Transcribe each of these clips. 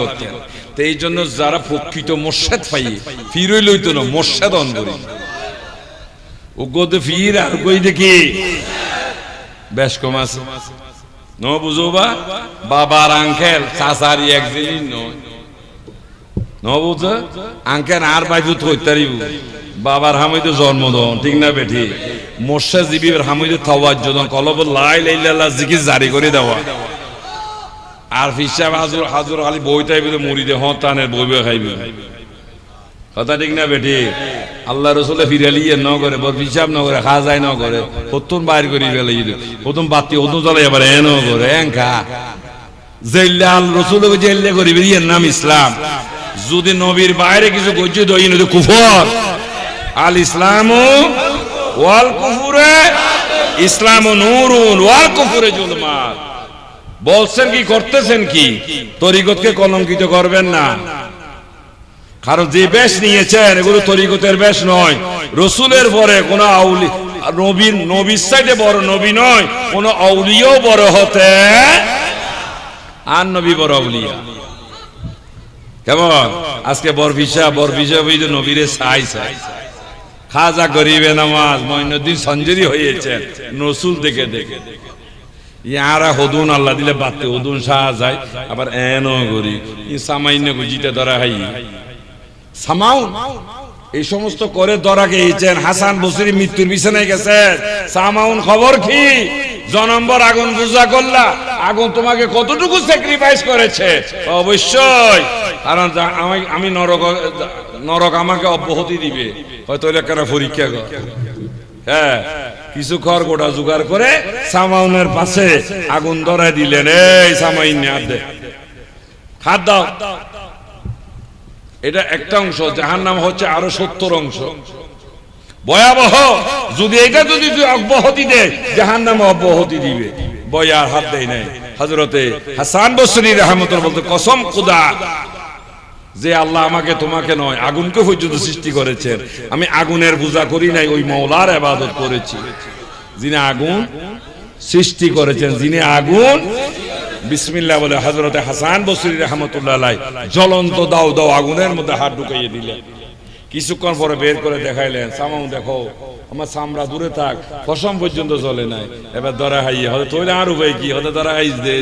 করতেন তো এই জন্য যারা প্রকৃত মোর্শেদ ফিরই লইত না, মোর্শেদ ও গোদে ফির আর কই দেখি? বেশ কম আছে। ন বুঝো বা? বাবার আঙ্কেল চাচারি ন। আঙ্কেল আর থইতারিব বাবার হামিদে জন্ম দন ঠিক না বেঠি? মোর্শা জিবির হামিদে থাওয়ার জন্য কলব লাই লাইলা জিকির জারি করে দেওয়া। আর ফিসাব হাজুর হাজুর খালি বইটাই বলে মুড়ি দে হ্যাঁ টানের বই বই খাইবে। কথা ঠিক না বেটি? আল্লাহ রসুলে ফিরালি ন করে বর হিসাব ন করে খা যায় ন করে প্রথম বাইর করি ফেলে প্রথম বাতি প্রথম চলে এবার এন করে, এন খা। জেল্লে আল রসুল জেল্লে করিবে এর নাম ইসলাম। যদি নবীর বাইরে কিছু করছে, তো ইনি কুফর। আল ইসলাম ওয়াল কুফুরে, ইসলাম নূরুন ওয়াল কুফুরে জুলমাত। বলছেন কি, করতেছেন কি? তরিকতকে কলঙ্কিত করবেন না। কারণ যে বেশ নিয়েছেন, এগুলো তরিকতের বেশ নয়। রসুলের পরে কোন আউলি, নবীর নবীর সাইডে বড় নবী নয়, কোন আউলিও বড় হতে আর নবী বড় আউলিয়া। কেমন? আজকে বরফিসা বরফিসা বই নবীরে সাই সাই খাজা গরিবে নামাজ মঈনুদ্দিন সঞ্জরি হয়েছেন রসুল দেখে দেখে। ইয়ারা হদুন আল্লাহ দিলে বাতে, হদুন সাহা যায়, আবার এনো গরি সামান্য গুজিতে ধরা হাই। সামাউন, এই সমস্ত করে ধরা গিয়েছেন হাসান বসরি মৃত্যুর বিছানায় গেছেন সামাউন খবর কি? জনম্বর আগুন পূজা করলা। আগুন তোমাকে কতটুকু স্যাক্রিফাইস করেছে? অবশ্যই। কারণ আমি নরক নরক আমাকে অব্যাহতি দিবে। হয়তো এলাকার পরীক্ষা হ্যাঁ। কিছু খড় গোটা জোগাড় করে সামাউনের পাশে আগুন ধরায় দিলেন। এই সামাইন হাত দাও। এটা একটা অংশ যাহার নাম হচ্ছে আরও সত্তর অংশ। ভয়াবহ। যদি এটা যদি তুই অব্যাহতি দে জাহান নামে অব্যাহতি দিবে। বয়ার হাত দেয় নাই। হজরতে হাসান বসরি রহমতুল বলতে, কসম খুদা যে আল্লাহ আমাকে তোমাকে নয়, আগুনকে পর্যন্ত সৃষ্টি করেছেন। আমি আগুনের পূজা করি নাই, ওই মৌলার আবাদত করেছি। যিনি আগুন সৃষ্টি করেছেন, যিনি আগুন বিসমিল্লাহ বলে হজরতে হাসান বসরি রহমতুল্লাহ জ্বলন্ত দাও দাও আগুনের মধ্যে হাত ঢুকাইয়ে দিলেন। কিছুক্ষণ পরে বের করে দেখাইলেন, সামাও দেখো, আমার সামরা দূরে থাক ফসম পর্যন্ত চলে নাই। এবার ধরা হাইয়ে হয়তো তৈরি আর উপায় কি? হয়তো ধরা হাইস দে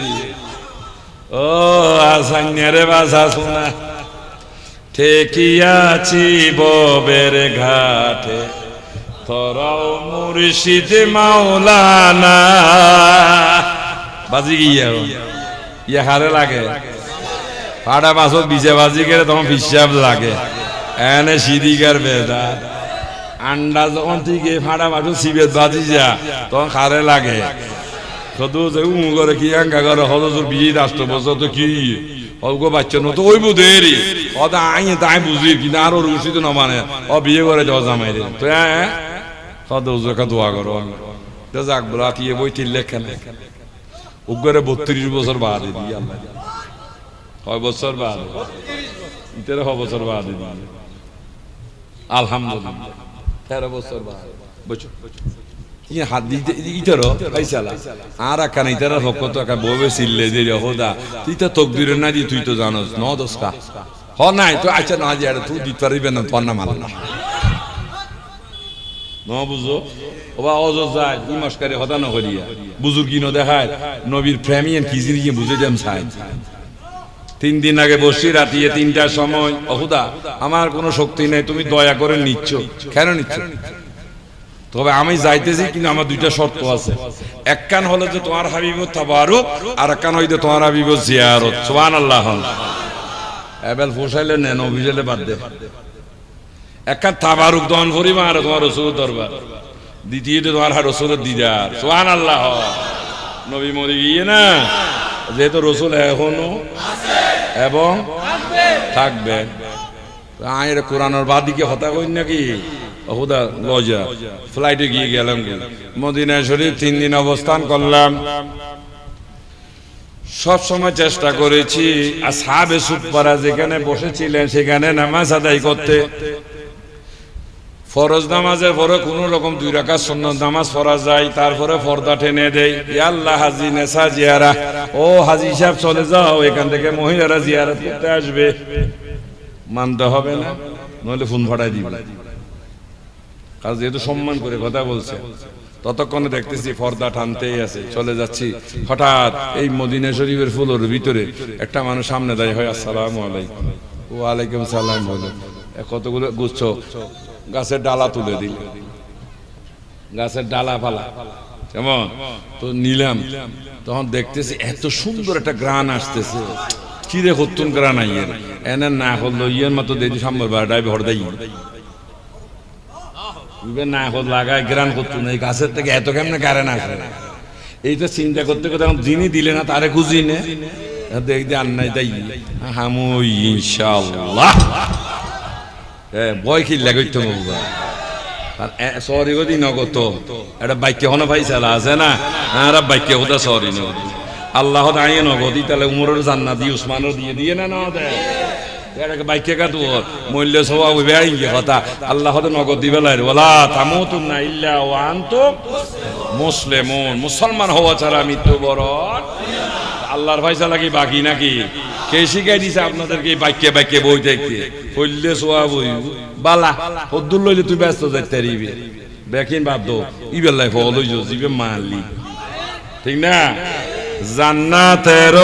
ও আসান্যা রে বাসা শোনা। ঠেকিয়াছি ববের ঘাটে। তোরাও মুর্শিদ মাওলানা। বাজি গিয়া ইয়া? হারে লাগে। ফাটা মাছত বিজে বাজি করে তখন বিশ্বাস লাগে। এনে সিদিকার বেদা। আন্ডা যখন থেকে ফাটা মাছত সিবেত বাজি যা, তখন খারে লাগে। শুধু যে উম করে কি আঙ্কা করে হদসুর বিয়ে রাষ্ট্র বছর তো কি? অল্প বাচ্চা নো তো ওই বুধেরি অত আই তাই বুঝি কি না আরও রুচি তো নমানে। ও বিয়ে করে যাওয়া জামাই রে তো হ্যাঁ সদ দোয়া করো। তো যাক, বলা কি বই তিল লেখেন উগরে বত্রিশ বছর বাদ দিই আল্লাহ। কয় বছর বাদ? তেরো বছর বাদ দিই আলহামদুলিল্লাহ। তেরো বছর বাদ। বুঝছ ইয়ে হাত দিতে ইতার, পাইছালা? আর তকদির না দি, তুই তো ন হ, নাই, তো আচ্ছা না যে তুই দিতে না মাল না। ন বুঝো ওবা যায় বুজুর্গি ন দেখায় নবীর প্রেমিয়ান কি জিনিস বুঝে যাম চাই। তিন দিন আগে বসি রাতিয়ে তিনটার সময়। অহুদা আমার কোনো শক্তি নেই, তুমি দয়া করে নিচ্ছ। কেন নিচ্ছ? তবে আমি যাইতেছি, কিন্তু আমার দুইটা শর্ত আছে। এক কান হলো যে তোমার হাবিব তাবারুক, আর এক কান হইতে তোমার হাবিব জিয়ারত। সুবহান আল্লাহ এবেল ফুসাইলে নেন অভিজালে বাদ দে। এক কান তাবারুক দহন করিবা আর তোমার রসুল দরবার। দ্বিতীয়তে তোমার রসুলের দিদার। সুবহান আল্লাহ নবী মরি গিয়ে না, যেহেতু রসুল এখনও এবং থাকবে। আয়ের কোরআনের বাদিকে হতা কই নাকি? হুদা লজা ফ্লাইটে গিয়ে গেলাম। মদিনা শরীফ তিন দিন অবস্থান করলাম। সব সময় চেষ্টা করেছি আর সাবে সুপারা যেখানে বসেছিলেন সেখানে নামাজ আদায় করতে। ফরজ নামাজের পরে কোন রকম দুই রাখা সুন্নত নামাজ পড়া যায়, তারপরে পর্দা টেনে দেয়। আল্লাহ, হাজি নেশা জিয়ারা। ও হাজি সাহেব, চলে যাও, এখান থেকে মহিলারা জিয়ারা করতে আসবে। মানতে হবে না, নইলে ফোন ভাড়াই দিবে। কাজ যেহেতু সম্মান করে কথা বলছে, ততক্ষণে দেখতেছি পর্দা টানতেই আছে, চলে যাচ্ছি। হঠাৎ এই মদিনা শরীফের ফুলের ভিতরে একটা মানুষ সামনে দাঁড়িয়ে হয়, আসসালাম আলাইকুম। ও আলাইকুম সালাম কতগুলো গুচ্ছ? গাছের ডালা তুলে দিল গাছের ডালা ফালা কেমন? তো নিলাম। তখন দেখতেছি এত সুন্দর একটা গ্রান আসতেছে। কি রে হতুন গ্রান আইয়ের। এনে না হলো ইয়ের মতো দেখি সাম্বার বাড়াই ভর দেয় না হল লাগায় গ্রান করতো না এই গাছের থেকে এত কেমনে কারেন্ট আসে? এইটা চিন্তা করতে করতে যিনি দিলে না, তারে খুঁজি নে। দিয়ে আন্নাই তাই হামু ইনশাল্লাহ সরি নগত এটা বাক্য হন ভাই চালা আছে না? হ্যাঁ বাক্য হতা সরি নগদ আল্লাহ দাঁড়িয়ে নগদি তাহলে উমরের জান্নাত দিয়ে উসমানের দিয়ে দিয়ে না না দেয় আল্লাহ মুসলিমুন। হওয়া ছাড়া মৃত্যু বরণ। আল্লাহর ফয়সালা কি বাকি নাকি? কে শিখাই দিছে আপনাদেরকে বাক্যে বাক্যে বই দেখতে? হইলে সোয়া বই বালা হদ্দুর লইলে তুই ব্যস্ত যাইতে পারিবি। বেকিন বাদ দো ইবেল লাইফ হলো জিবে মালি ঠিক না? জান্নাতের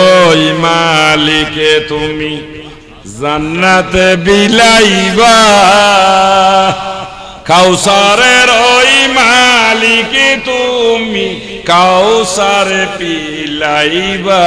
মালিকে তুমি। জান্নাতে বিলাইবা। কাউসারের ওই মালিক তুমি কাউসার পিলাইবা।